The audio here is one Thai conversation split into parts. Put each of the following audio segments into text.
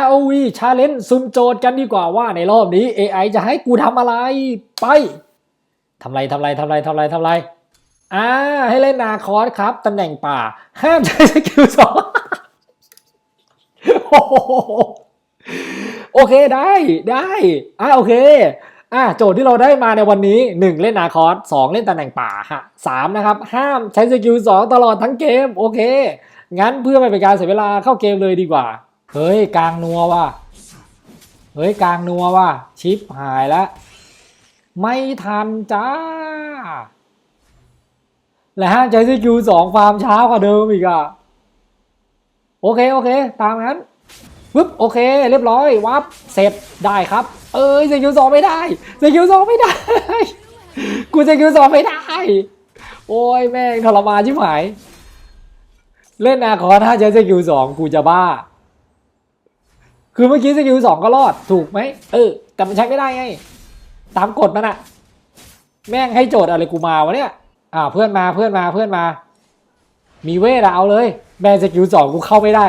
ROV Challenge ซุมโจทย์กันดีกว่าว่าในรอบนี้ AI จะให้กูทำอะไรไปทำไรทำไรทำไรทำไรทำไรอ่าให้เล่นนาคอสครับตำแหน่งป่า ห้ามใช้สกิลสองโอเคได้ได้อ่าโอเคอ่าโจทย์ที่เราได้มาในวันนี้ 1 เล่นนาคอส2เล่นตำแหน่งป่าฮะสามนะครับ ห้ามใช้สกิล2ตลอดทั้งเกม โอเค งั้นเพื่อไม่เป็นการเสียเวลาเข้าเกมเลยดีกว่า เฮ้ยกลางนัวว่ะ เฮ้ยกลางนัวว่ะ ชิปหายแล้ว ไม่ทันจ้า และห้ามใช้สกิลสองฟาร์มช้ากว่าเดิมอีกอะ โอเค โอเค ตามนั้นปึ๊บโอเค เรียบร้อยวับเสร็จได้ครับ เอ้ยสกิลสองไม่ได้สกิลสองไม่ได้ กูสกิลสองไม่ได้ โอ้ยแม่งทรมานชิบหาย เล่นนาคอถ้าใช้สกิลสองกูจะบ้า คือเมื่อกี้สกิลสองก็รอดถูกไหมเออ แต่มันใช้ไม่ได้ไง ตามกฎมันอะแม่งให้โจทย์อะไรกูมาวะเนี่ย อ่า เพื่อนมาเพื่อนมาเพื่อนมา มีเวทอะเอาเลย แม่สกิลสองกูเข้าไม่ได้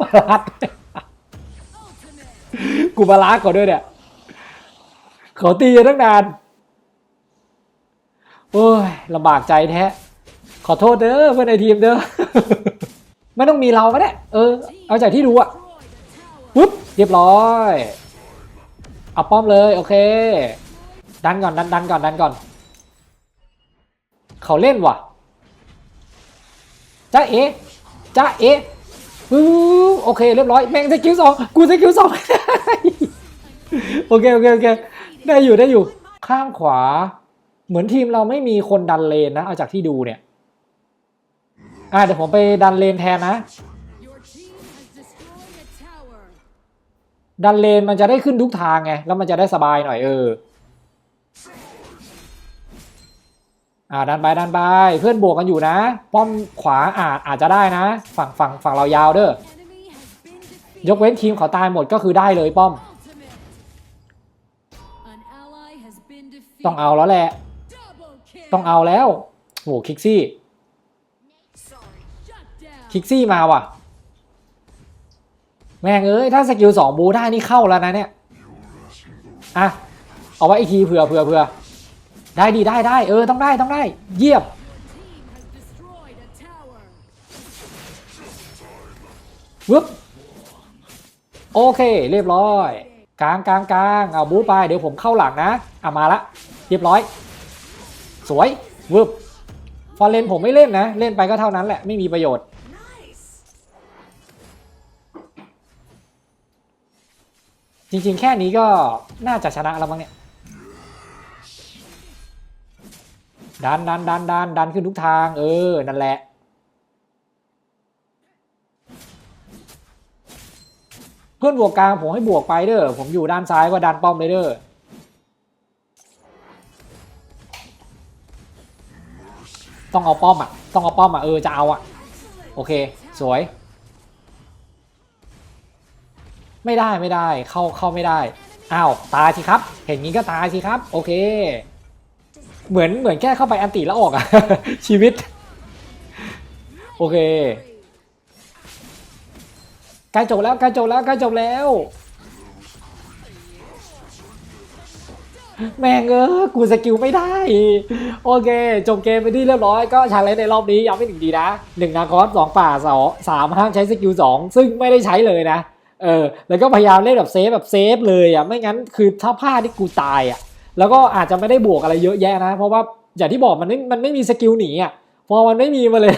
มาลัดกูมาลัดก่อนด้วยเนี่ยขาตีตั้งนานโอ้ยลำบากใจแท้ ขอโทษเด้อเพื่อนในทีมเด้อไม่ต้องมีเราก็ได้เออ เอาจากที่ดูอะ ปุ๊บเรียบร้อยเอาป้อมเลยโอเค ดันก่อนดันดันก่อนดันก่อน เขาเล่นว่ะจ้าเอจ้าเอปึ๊บโอเคเรียบร้อยแม่งสกิลสองกูสกิลสองโอเคโอเคโอเคได้อยู่ได้อยู่ ข้างขวา เหมือนทีมเราไม่มีคนดันเลนนะเอาจากที่ดูเนี่ยอ่าเดี๋ยวผมไปดันเลนแทนนะ ดันเลนมันจะได้ขึ้นทุกทางไง แล้วมันจะได้สบายหน่อยเออ อ่าดันไปดันไป เพื่อนบวกกันอยู่นะ ป้อมขวาอาจอาจจะได้นะ ฝั่งฝั่งฝั่งเรายาวเด้อยกเว้นทีมเขาตายหมดก็คือได้เลยป้อม ต้องเอาแล้วแหละ ต้องเอาแล้วโหคิกซี่ คิกซี่มาว่ะ แม่งเอ้ยถ้าสกิลสองบูได้นี่เข้าแล้วนะเนี่ยอะเอาไว้อีกทีเผื่อเผื่อเผื่อได้ดีได้ได้เออต้องได้ต้องได้ เยียบวึบโอเค เรียบร้อยกลางกลางกลางเอาบูไปเดี๋ยวผมเข้าหลังนะอะมาละเรียบร้อย สวยวึบฟอร์เรนผมไม่เล่นนะ เล่นไปก็เท่านั้นแหละไม่มีประโยชน์ จริง ๆ แค่นี้ก็น่าจะชนะแล้วมั้งเนี่ย ดันดันดันดันดันขึ้นทุกทาง เออ นั่นแหละ เพื่อนบวกกลางผมให้บวกไปเด้อ ผมอยู่ด้านซ้ายก็ดันป้อมเลยเด้อ ต้องเอาป้อมอะ ต้องเอาป้อมอะ เออ จะเอาอะ โอเค สวย ไม่ได้ไม่ได้เข้าเข้าไม่ได้อ้าวตายสิครับ เห็นงี้ก็ตายสิครับ โอเค เหมือนเหมือนแค่เข้าไปอันติแล้วออกอะชีวิต โอเคใกล้จบแล้วใกล้จบแล้วใกล้จบแล้ว แม่งเออกูสกิลไม่ได้ โอเค จบเกมไปที่เรียบร้อยก็ชาเลนในรอบนี้ย้ำไม่หนึ่งดีนะหนึ่งนาคอสสองป่าสองสามห้ามใช้สกิลสองซึ่งไม่ได้ใช้เลยนะ เออแล้วก็พยายามเล่นแบบเซฟแบบเซฟเลยอะไม่งั้นคือถ้าพลาดที่กูตายอะแล้วก็อาจจะไม่ได้บวกอะไรเยอะแยะนะ เพราะว่าอย่างที่บอกมันไม่มันไม่มีสกิลหนีอะพอมันไม่มีมาเลย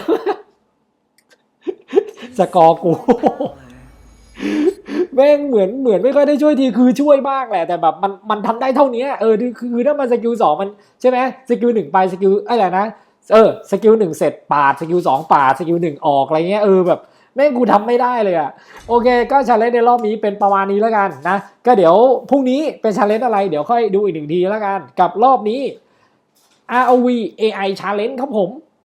สกอร์กูแม่งเหมือนเหมือนไม่ค่อยได้ช่วยทีคือช่วยบ้างแหละแต่แบบมันมันทำได้เท่านี้เออคือคือถ้ามันสกิลสองมันใช่ไหมสกิลหนึ่งไปสกิลอะไรนะเออสกิลหนึ่งเสร็จปาดสกิลสองปาดสกิลหนึ่งออกอะไรเงี้ยเออแบบ แม่งกูทำไม่ได้เลยอะโอเค ก็ชาเลนจ์ในรอบนี้เป็นประมาณนี้แล้วกันนะ ก็เดี๋ยวพรุ่งนี้เป็นชาเลนจ์อะไรเดี๋ยวค่อยดูอีกหนึ่งทีแล้วกัน กับรอบนี้ ROV AI Challenge ครับผม